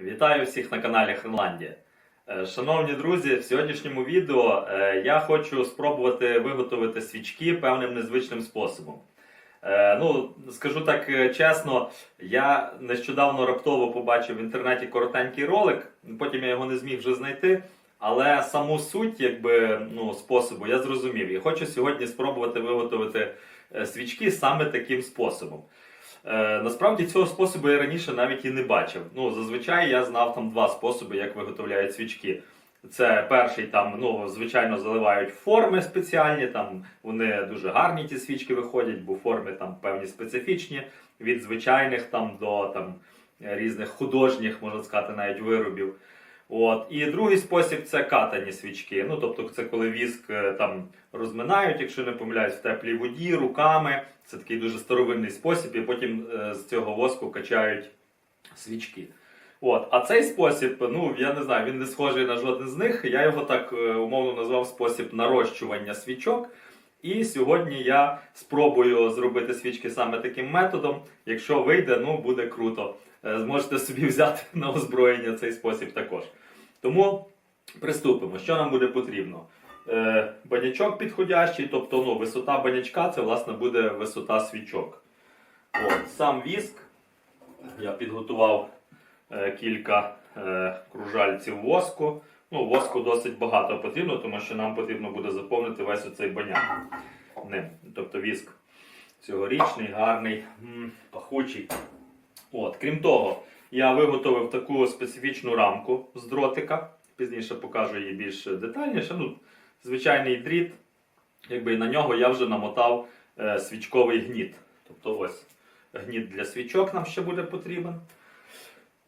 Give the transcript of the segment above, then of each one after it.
Вітаю всіх на каналі Хренландія. Е, Шановні друзі, в сьогоднішньому відео е, я хочу спробувати виготовити свічки певним незвичним способом. Е, Ну, скажу так чесно, я нещодавно раптово побачив в інтернеті коротенький ролик, потім я його не зміг вже знайти. Але саму суть якби, ну, способу я зрозумів. І хочу сьогодні спробувати виготовити свічки саме таким способом. Е, насправді цього способу я раніше навіть і не бачив. Ну, зазвичай я знав там два способи, як виготовляють свічки. Це перший там, ну, звичайно, заливають форми спеціальні, там вони дуже гарні ті свічки виходять, бо форми там певні специфічні, від звичайних там до там, різних художніх, можна сказати, навіть виробів. От. І другий спосіб це катані свічки. Ну, тобто, це коли віск е, там розминають, якщо не помиляюсь, в теплій воді, руками. Це такий дуже старовинний спосіб, і потім е, з цього воску качають свічки. От. А цей спосіб, ну я не знаю, він не схожий на жоден з них. Я його так е, умовно назвав спосіб нарощування свічок. І сьогодні я спробую зробити свічки саме таким методом. Якщо вийде, ну буде круто. Зможете собі взяти на озброєння цей спосіб також. Тому приступимо. Що нам буде потрібно? Е, банячок підходящий, тобто ну, висота банячка це власне буде висота свічок. От, сам віск. Я підготував е, кілька е, кружальців воску. Ну, воску досить багато потрібно, тому що нам потрібно буде заповнити весь оцей баняк ним. Тобто віск цьогорічний, гарний, м, пахучий. От, крім того, я виготовив таку специфічну рамку з дротика. Пізніше покажу її більш детальніше. Ну, звичайний дріт, якби на нього я вже намотав е, свічковий гніт. Тобто ось гніт для свічок нам ще буде потрібен.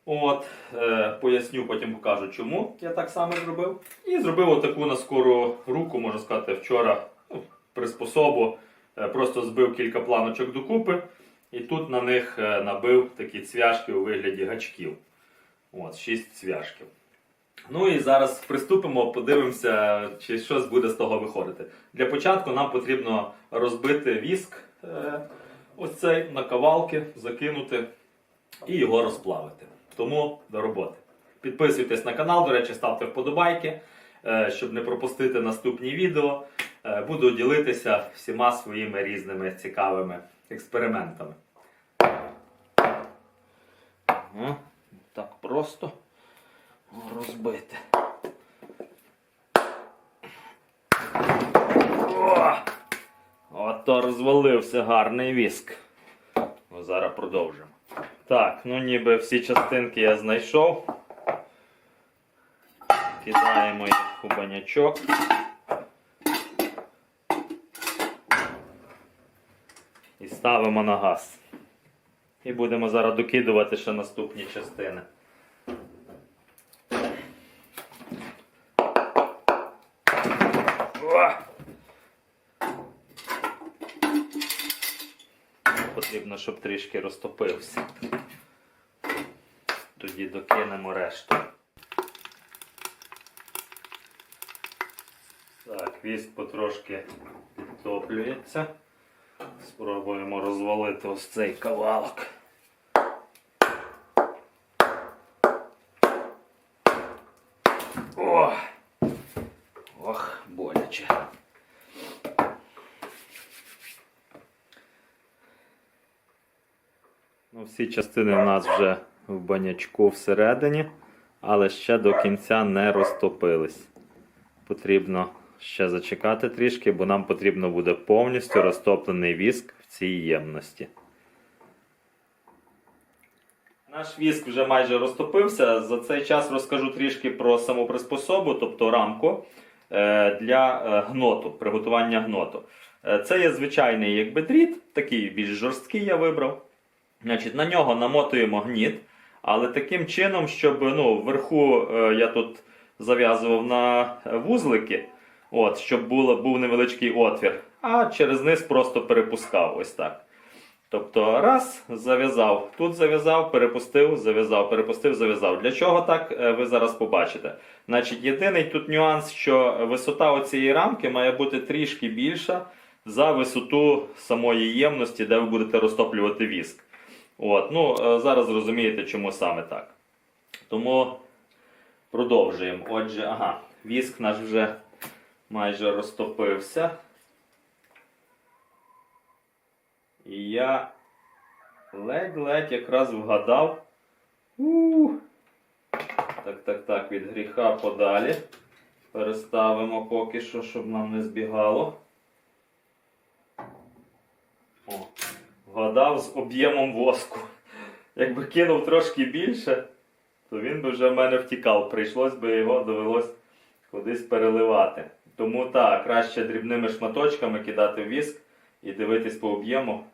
От, е, поясню, потім покажу, чому я так само зробив. І зробив отаку на скору руку, можна сказати, вчора ну, приспособу. Е, просто збив кілька планочок докупи. І тут на них е, набив такі цвяшки у вигляді гачків. От, 6 цвяшків. Ну і зараз приступимо, подивимося, чи щось буде з того виходити. Для початку нам потрібно розбити віск, е, ось цей на кавалки, закинути і його розплавити. Тому до роботи. Підписуйтесь на канал, до речі, ставте вподобайки, е, щоб не пропустити наступні відео. Е, Буду ділитися всіма своїми різними цікавими експериментами. Ага, Так просто розбити. О! Ото розвалився гарний віск. Ну, зараз продовжимо. Так, ну ніби всі частинки я знайшов. Кидаємо їх у банячок. Ставимо на газ. І будемо зараз докидувати ще наступні частини. Потрібно, щоб трішки розтопився. Тоді докинемо решту. Так, віск потрошки підтоплюється. Спробуємо розвалити ось цей кавалок. О! Ох, боляче. Ну, всі частини у нас вже в банячку всередині, але ще до кінця не розтопились. Потрібно ще зачекати трішки, бо нам потрібно буде повністю розтоплений віск в цій ємності. Наш віск вже майже розтопився. За цей час розкажу трішки про саму приспособу, тобто рамку е, для е, гноту, приготування гноту. Е, Це є звичайний якби дріт, такий більш жорсткий я вибрав. Значить, На нього намотуємо гніт, але таким чином, щоб ну, вверху я тут зав'язував на вузлики, от, щоб було, був невеличкий отвір, а через низ просто перепускав ось так. Тобто, раз, зав'язав, тут зав'язав, перепустив, зав'язав, перепустив, зав'язав. Для чого так, е, ви зараз побачите. Значить, єдиний тут нюанс, що висота оцієї рамки має бути трішки більша за висоту самої ємності, де ви будете розтоплювати віск. От, ну, е, Зараз зрозумієте, чому саме так. Тому продовжуємо. Отже, ага, віск наш вже майже розтопився. І я ледь-ледь якраз вгадав. у Так, так, так, від гріха подалі. Переставимо поки що, щоб нам не збігало. О, вгадав з об'ємом воску. Якби кинув трошки більше, то він би вже в мене втікав. Прийшлось би його довелось кудись переливати. Тому так, краще дрібними шматочками кидати в віск і дивитись по об'єму,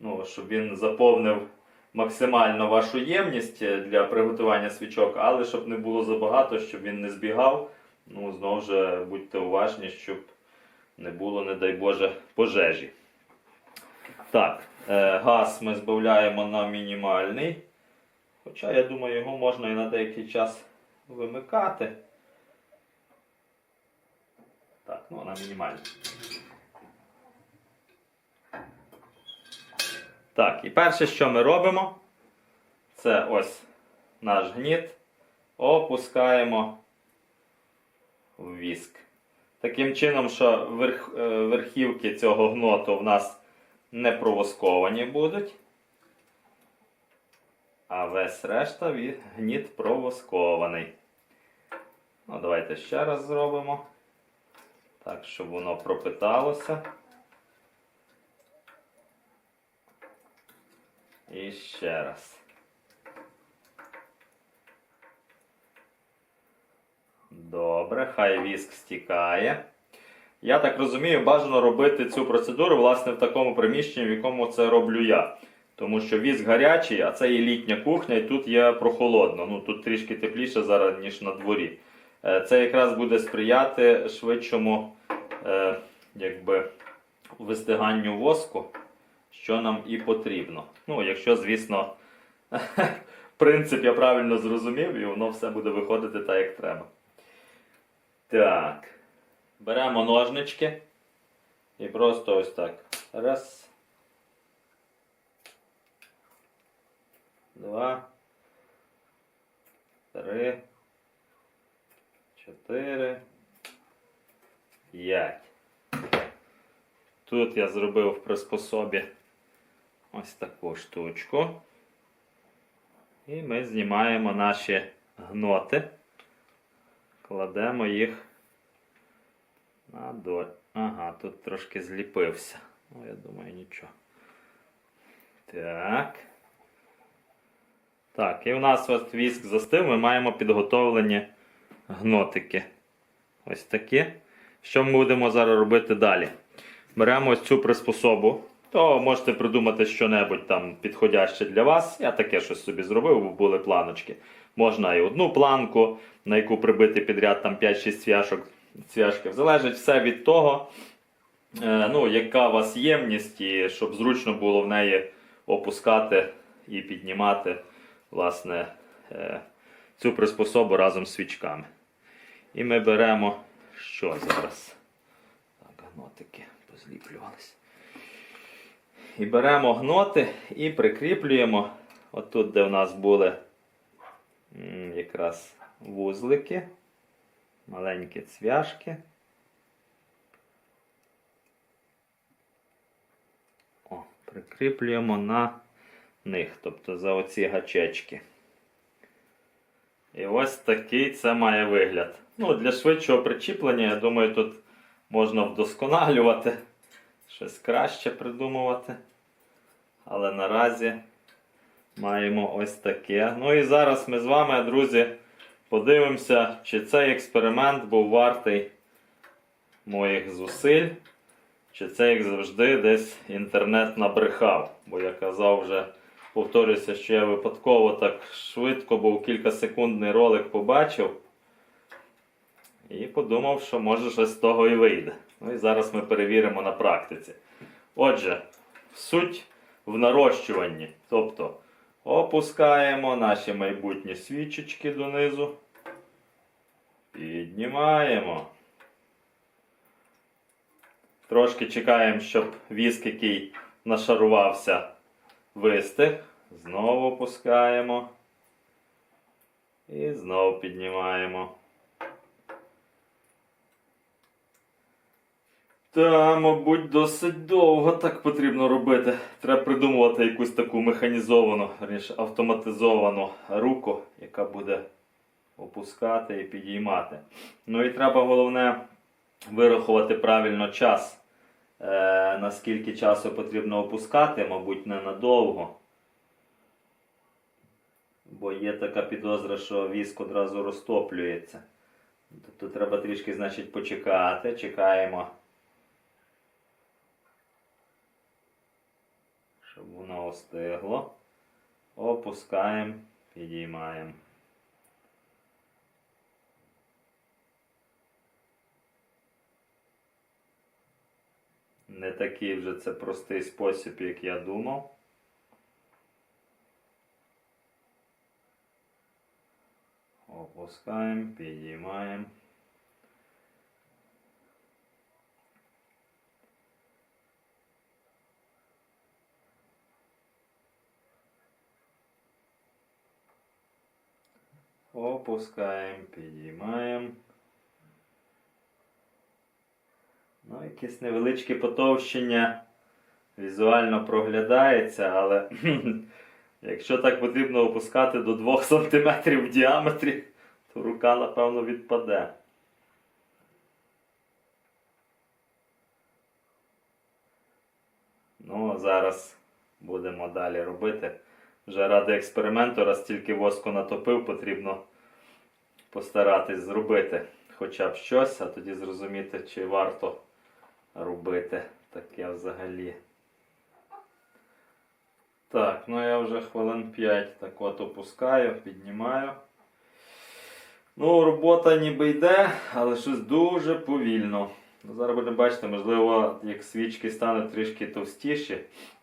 ну, щоб він заповнив максимально вашу ємність для приготування свічок, але щоб не було забагато, щоб він не збігав. Ну, знову ж будьте уважні, щоб не було, не дай Боже, пожежі. Так, е, газ ми збавляємо на мінімальний. Хоча, я думаю, його можна і на деякий час вимикати. Так, ну на мінімальний. Так, і перше, що ми робимо, це ось наш гніт. Опускаємо в віск. Таким чином, що верх, е, верхівки цього гноту в нас не провосковані будуть. А весь решта гніт провоскований. Ну, давайте ще раз зробимо. Так, щоб воно пропиталося. І ще раз. Добре, хай віск стікає. Я так розумію, бажано робити цю процедуру власне в такому приміщенні, в якому це роблю я. Тому що віск гарячий, а це є літня кухня, і тут є прохолодно. Ну тут трішки тепліше зараз, ніж на дворі. Е, Це якраз буде сприяти швидшому е, якби, вистиганню воску, що нам і потрібно. Ну, якщо, звісно, принцип я правильно зрозумів, і воно все буде виходити так, як треба. Так. Беремо ножнички і просто ось так. Раз. Два. Три. Чотири. П'ять. Тут я зробив в приспособі ось таку штучку. І ми знімаємо наші гноти. Кладемо їх на доль. Ага, тут трошки зліпився. Ну, я думаю, нічого. Так. Так, і у нас от віск застив, ми маємо підготовлені гнотики. Ось такі. Що ми будемо зараз робити далі? Беремо ось цю приспособу. То можете придумати що-небудь там підходяще для вас. Я таке щось собі зробив, бо були планочки. Можна і одну планку, на яку прибити підряд там 5-6 цвяшок, цвяшків. Залежить все від того, е, ну, яка у вас ємність, і щоб зручно було в неї опускати і піднімати власне, е, цю приспособу разом з свічками. І ми беремо що зараз? Так, гнотики позліплювалися. І беремо гноти і прикріплюємо отут, де в нас були якраз вузлики, маленькі цвяшки. О, прикріплюємо на них, тобто за оці гачечки. І ось такий це має вигляд. Ну, для швидшого причіплення, я думаю, тут можна вдосконалювати, щось краще придумувати. Але наразі маємо ось таке. Ну і зараз ми з вами, друзі, подивимося, чи цей експеримент був вартий моїх зусиль, чи це, як завжди, десь інтернет набрехав. Бо я казав вже, повторюся, що я випадково так швидко, був кількасекундний ролик побачив. І подумав, що може щось з того і вийде. Ну і зараз ми перевіримо на практиці. Отже, суть в нарощуванні. Тобто опускаємо наші майбутні свічечки донизу. Піднімаємо. Трошки чекаємо, щоб віск, який нашарувався, вистиг. Знову опускаємо. І знову піднімаємо. Та, мабуть, досить довго так потрібно робити. Треба придумувати якусь таку механізовану, верніше, автоматизовану руку, яка буде опускати і підіймати. Ну і треба головне вирахувати правильно час. Е, наскільки часу потрібно опускати, мабуть, ненадовго. Бо є така підозра, що віск одразу розтоплюється. Тобто треба трішки, значить, почекати. Чекаємо. Щоб воно остигло. Опускаємо, підіймаємо. Не такий вже це простий спосіб, як я думав. Опускаємо, підіймаємо. Опускаємо, підіймаємо. Ну, якесь невеличке потовщення візуально проглядається, але якщо так потрібно опускати до 2 см в діаметрі, то рука, напевно, відпаде. Ну, а зараз будемо далі робити. Вже ради експерименту, раз тільки воску натопив, потрібно постаратись зробити хоча б щось, а тоді зрозуміти, чи варто робити таке взагалі. Так, ну я вже хвилин 5 так от опускаю, піднімаю. Ну, робота ніби йде, але щось дуже повільно. Ну, Зараз будемо бачити, можливо, як свічки стануть трішки товстіші,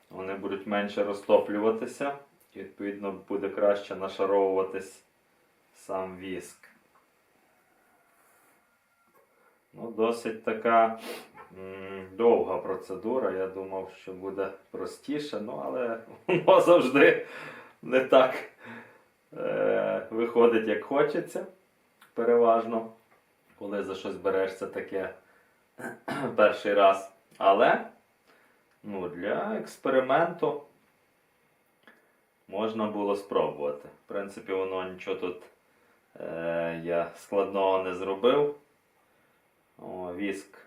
вони будуть менше розтоплюватися. І відповідно буде краще нашаровуватись сам віск. Ну, досить така довга процедура. Я думав, що буде простіше, ну але воно завжди не так е, виходить, як хочеться. Переважно, коли за щось берешся таке перший раз. Але ну, для експерименту можна було спробувати. В принципі, воно нічого тут е, я складного не зробив. О, віск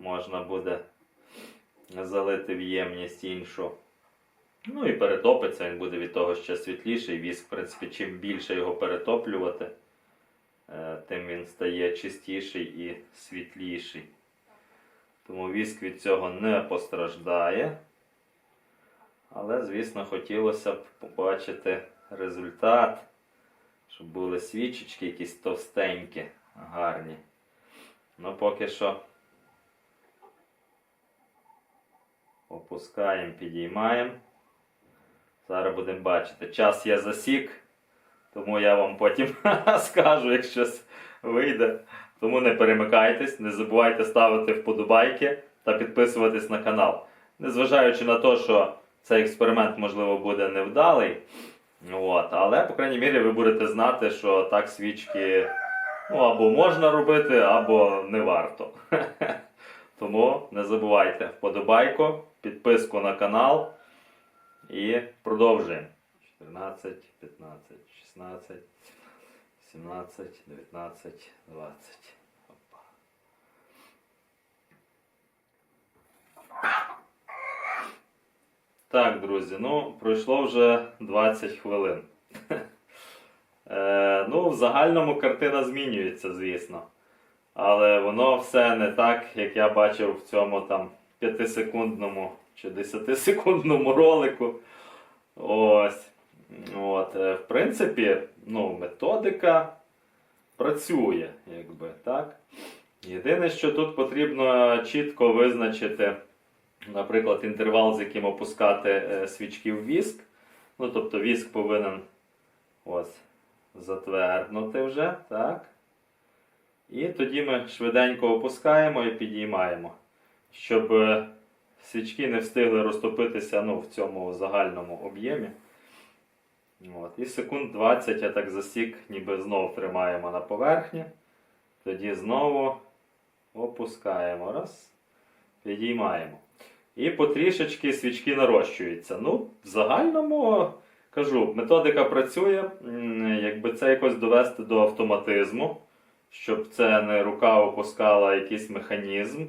можна буде залити в ємність іншу. Ну і перетопиться, він буде від того ще світліший. Віск, в принципі, чим більше його перетоплювати, е, тим він стає чистіший і світліший. Тому віск від цього не постраждає. Але, звісно, хотілося б побачити результат, щоб були свічечки якісь товстенькі, гарні. Ну, поки що опускаємо, підіймаємо. Зараз будемо бачити. Час я засік, тому я вам потім скажу, як щось вийде. Тому не перемикайтесь, не забувайте ставити вподобайки та підписуватись на канал. Незважаючи на те, що цей експеримент, можливо, буде невдалий. От, але, по крайній мірі, ви будете знати, що так свічки ну, або можна робити, або не варто. Тому не забувайте вподобайку, підписку на канал і продовжуємо. 14, 15, 16, 17, 19, 20. Опа. Так, друзі, ну, пройшло вже 20 хвилин. Е, ну, в загальному картина змінюється, звісно. Але воно все не так, як я бачив в цьому там 5-секундному чи 10-секундному ролику. Ось. От, е, в принципі, ну, методика працює, якби, так? Єдине, що тут потрібно чітко визначити, наприклад, інтервал, з яким опускати е, свічки в віск. Ну, тобто віск повинен ось, затверднути вже, так? І тоді ми швиденько опускаємо і підіймаємо, щоб е, свічки не встигли розтопитися ну, в цьому загальному об'ємі. От. І секунд 20 я так засік, ніби знов тримаємо на поверхні. Тоді знову опускаємо. Раз. Підіймаємо. І потрішечки свічки нарощуються. Ну, в загальному кажу, методика працює. Якби це якось довести до автоматизму, щоб це не рука опускала якийсь механізм.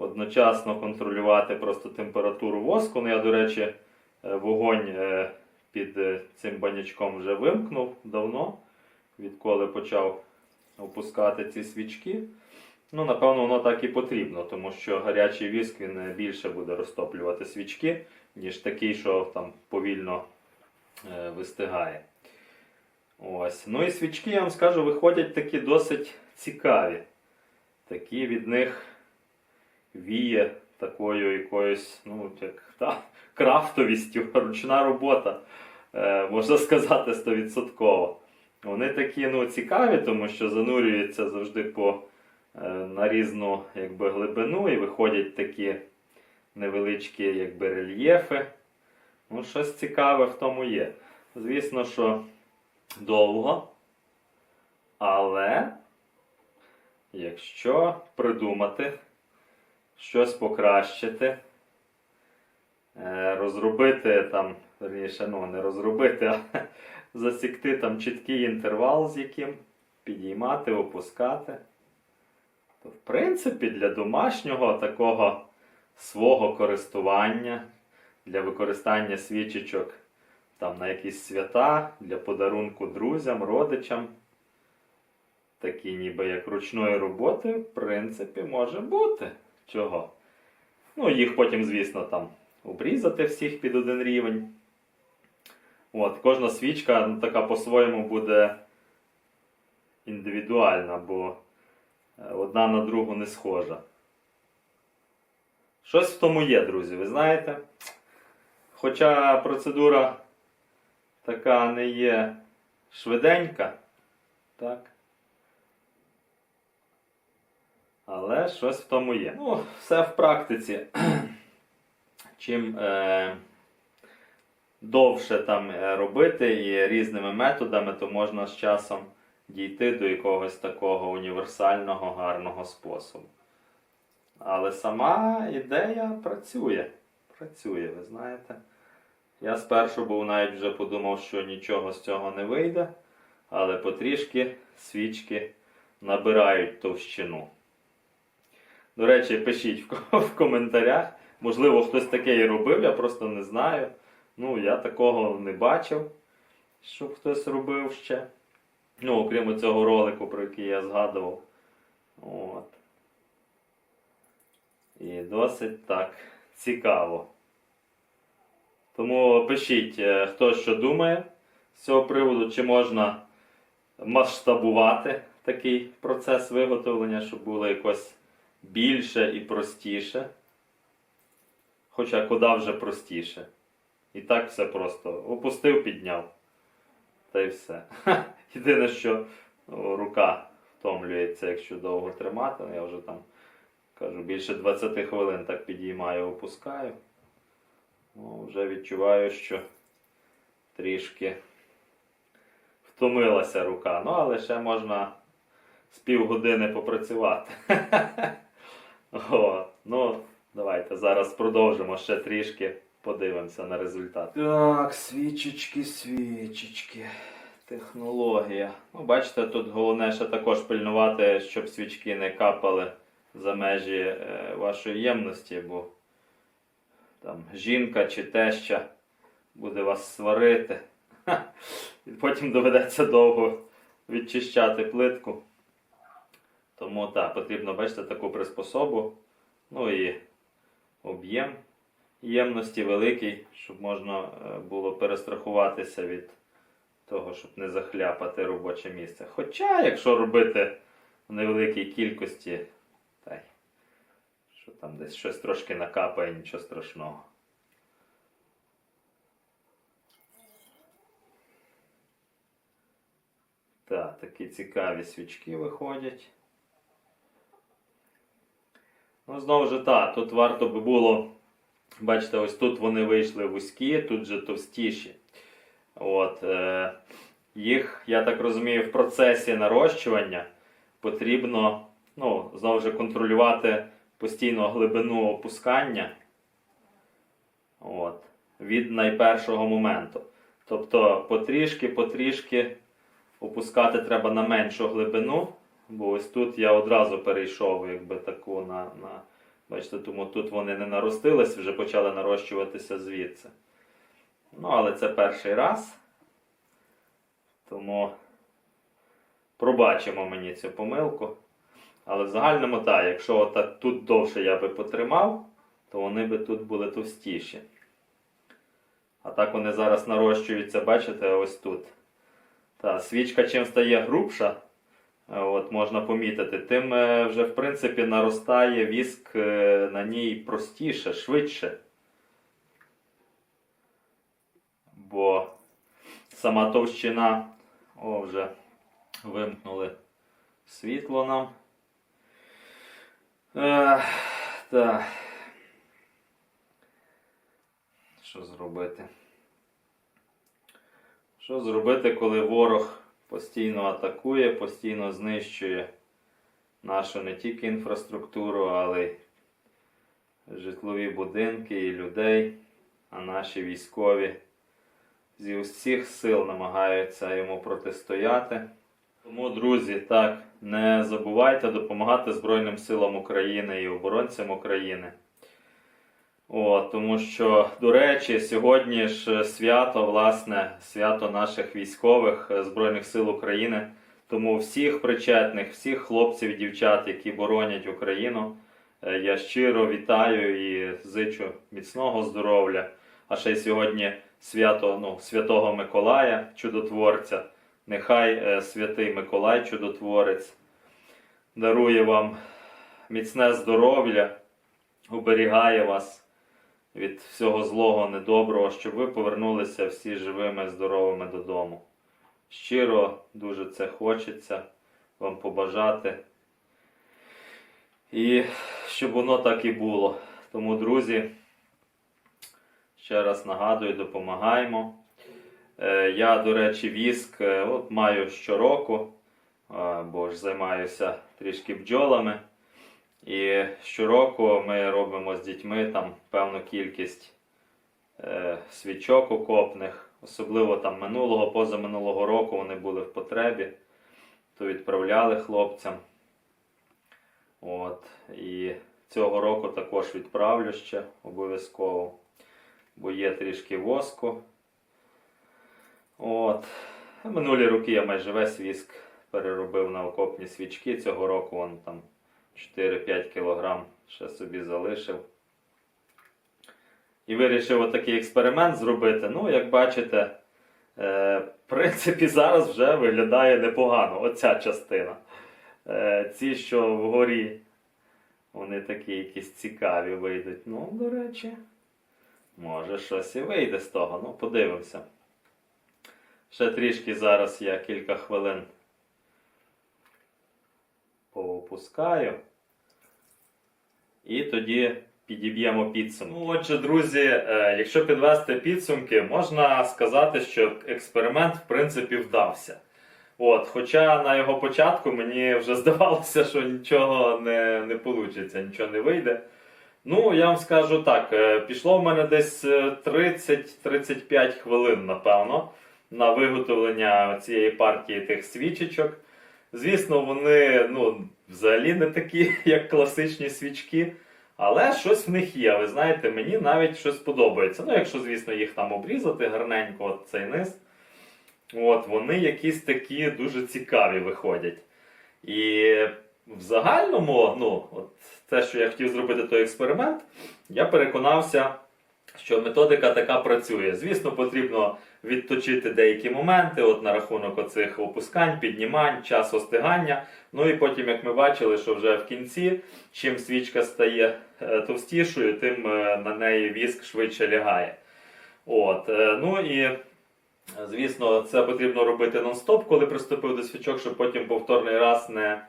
Одночасно контролювати просто температуру воску. Ну, я, до речі, е, вогонь е, під е, цим банячком вже вимкнув давно, відколи почав опускати ці свічки. Ну, напевно, воно так і потрібно, тому що гарячий віск він більше буде розтоплювати свічки, ніж такий, що там повільно вистигає. Ось. Ну і свічки, я вам скажу, виходять такі досить цікаві. Такі від них віє такою якоюсь, ну, як та, крафтовістю, ручна робота, е, можна сказати, 100%. Вони такі ну, цікаві, тому що занурюються завжди по, е, на різну якби, глибину і виходять такі невеличкі якби, рельєфи. Ну, щось цікаве в тому є. Звісно, що довго, але якщо придумати, щось покращити, е, розробити там, верніше, ну, не розробити, а засікти там чіткий інтервал, з яким підіймати, опускати. То, в принципі, для домашнього такого свого користування, для використання свічечок там, на якісь свята, для подарунку друзям, родичам. Такі ніби як ручної роботи, в принципі, може бути. Чого? Ну, їх потім, звісно, там обрізати всіх під один рівень. От, кожна свічка ну, така по-своєму буде індивідуальна, бо е, одна на другу не схожа. Щось в тому є, друзі, ви знаєте. Хоча процедура така не є швиденька, так? Але щось в тому є. Ну, все в практиці. Чим е, довше там е, робити і різними методами, то можна з часом дійти до якогось такого універсального гарного способу. Але сама ідея працює. Працює, ви знаєте. Я спершу був навіть вже подумав, що нічого з цього не вийде, але потрішки свічки набирають товщину. До речі, пишіть в коментарях. Можливо, хтось таке і робив, я просто не знаю. Ну, я такого не бачив, щоб хтось робив ще. Ну, окрім цього ролику, про який я згадував. От. І досить так цікаво. Тому пишіть, е, хто що думає з цього приводу, чи можна масштабувати такий процес виготовлення, щоб було якось більше і простіше. Хоча куди вже простіше. І так все просто. Опустив, підняв. Та й все. Єдине, що рука втомлюється, якщо довго тримати. Ну, Я вже там кажу, більше 20 хвилин так підіймаю, опускаю. Ну, вже відчуваю, що трішки втомилася рука. Ну, але ще можна з півгодини попрацювати. О, ну, давайте зараз продовжимо ще трішки, подивимося на результат. Так, свічечки, свічечки. Технологія. Ну, бачите, тут головне ще також пильнувати, щоб свічки не капали за межі е, вашої ємності, бо там жінка чи теща буде вас сварити. Ха. І потім доведеться довго відчищати плитку. Тому так, потрібно бачите таку приспособу. Ну і об'єм ємності великий, щоб можна е, було перестрахуватися від того, щоб не захляпати робоче місце. Хоча, якщо робити в невеликій кількості, та й що там десь щось трошки накапає, нічого страшного. Так, такі цікаві свічки виходять. Ну, знову ж так, тут варто би було. Бачите, ось тут вони вийшли вузькі, тут же товстіші. От, е, їх, я так розумію, в процесі нарощування потрібно ну, знову ж контролювати постійно глибину опускання от, від найпершого моменту. Тобто потрішки, потрішки опускати треба на меншу глибину, бо ось тут я одразу перейшов якби таку на. на Бачите, тому тут вони не наростились, вже почали нарощуватися звідси. Ну, але це перший раз. Тому пробачимо мені цю помилку. Але в загальному так, якщо отак тут довше я би потримав, то вони би тут були товстіші. А так вони зараз нарощуються, бачите, ось тут. Та, свічка чим стає грубша, от, можна помітити, тим е, вже в принципі наростає віск е, на ній простіше, швидше. Бо сама товщина, о, вже вимкнули світло нам. Е, так. Що зробити? Що зробити, коли ворог постійно атакує, постійно знищує нашу не тільки інфраструктуру, але й житлові будинки і людей, а наші військові зі всіх сил намагаються йому протистояти. Тому, друзі, так, не забувайте допомагати Збройним силам України і оборонцям України. О, тому що, до речі, сьогодні ж свято, власне, свято наших військових е, Збройних сил України. Тому всіх причетних, всіх хлопців і дівчат, які боронять Україну, е, я щиро вітаю і зичу міцного здоров'я. А ще й сьогодні свято ну, Святого Миколая, чудотворця. Нехай е, святий Миколай, чудотворець, дарує вам міцне здоров'я, оберігає вас від всього злого, недоброго, щоб ви повернулися всі живими, здоровими додому. Щиро дуже це хочеться вам побажати. І щоб воно так і було. Тому, друзі, ще раз нагадую, допомагаємо. Е, Я, до речі, віск е, от маю щороку, бо ж займаюся трішки бджолами. І щороку ми робимо з дітьми там певну кількість е, свічок окопних. Особливо там минулого, позаминулого року вони були в потребі, то відправляли хлопцям. От. І цього року також відправлю ще обов'язково, бо є трішки воску. От. Минулі роки я майже весь віск переробив на окопні свічки. Цього року он там 4-5 кг ще собі залишив. І вирішив отакий експеримент зробити. Ну, як бачите, е, в принципі, зараз вже виглядає непогано оця частина. Е, ці, що вгорі, вони такі якісь цікаві вийдуть. Ну, до речі, може щось і вийде з того. Ну, подивимося. Ще трішки зараз я кілька хвилин поопускаю. І тоді підіб'ємо підсумки. Ну, отже, друзі, е, якщо підвести підсумки, можна сказати, що експеримент в принципі вдався. От, хоча на його початку мені вже здавалося, що нічого не, не вийде, нічого не вийде. Ну, я вам скажу так, е, пішло в мене десь е, 30-35 хвилин, напевно, на виготовлення цієї партії тих свічечок. Звісно, вони ну, взагалі не такі, як класичні свічки, але щось в них є. Ви знаєте, мені навіть щось подобається. Ну, якщо, звісно, їх там обрізати гарненько, от цей низ. От, вони якісь такі дуже цікаві виходять. І в загальному, ну, от те, що я хотів зробити той експеримент, я переконався, що методика така працює. Звісно, потрібно відточити деякі моменти, от на рахунок оцих опускань, піднімань, час остигання. Ну і потім, як ми бачили, що вже в кінці, чим свічка стає е, товстішою, тим е, на неї віск швидше лягає. От, е, ну і Звісно, це потрібно робити нон-стоп, коли приступив до свічок, щоб потім повторний раз не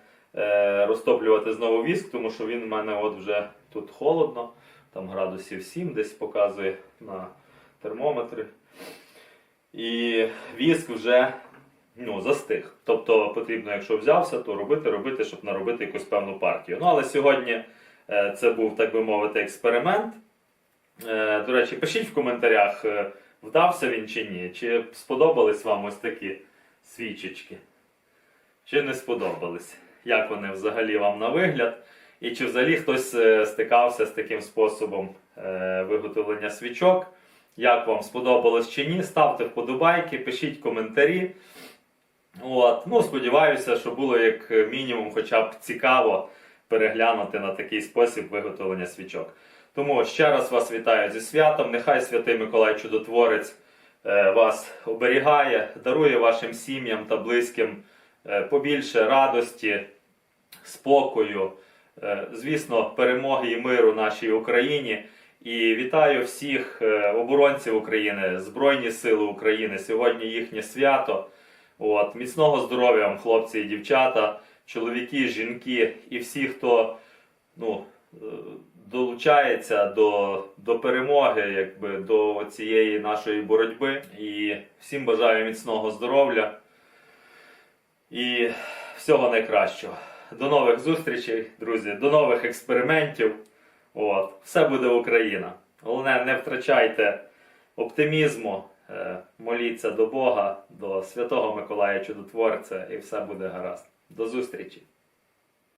розтоплювати знову віск, тому що він в мене от вже тут холодно, там градусів 7 десь показує на термометрі. І віск вже ну, застиг. Тобто потрібно, якщо взявся, то робити, робити, щоб наробити якусь певну партію. Ну, але сьогодні е, це був, так би мовити, експеримент. Е, До речі, пишіть в коментарях, е, вдався він чи ні, чи сподобались вам ось такі свічечки, чи не сподобались. Як вони взагалі вам на вигляд? І чи взагалі хтось стикався з таким способом виготовлення свічок? Як вам сподобалось чи ні? Ставте вподобайки, пишіть коментарі. От. Ну, сподіваюся, що було як мінімум хоча б цікаво переглянути на такий спосіб виготовлення свічок. Тому ще раз вас вітаю зі святом. Нехай святий Миколай Чудотворець е, вас оберігає, дарує вашим сім'ям та близьким е, побільше радості, спокою, е, звісно, перемоги і миру нашій Україні. І вітаю всіх е, оборонців України, Збройні Сили України. Сьогодні їхнє свято. От, міцного здоров'я вам, хлопці і дівчата, чоловіки, жінки і всі, хто ну, е, долучається до, до перемоги, якби, до цієї нашої боротьби. І всім бажаю міцного здоров'я і всього найкращого. До нових зустрічей, друзі, до нових експериментів. От, все буде Україна. Головне, не втрачайте оптимізму, е, моліться до Бога, до Святого Миколая Чудотворця, і все буде гаразд. До зустрічі!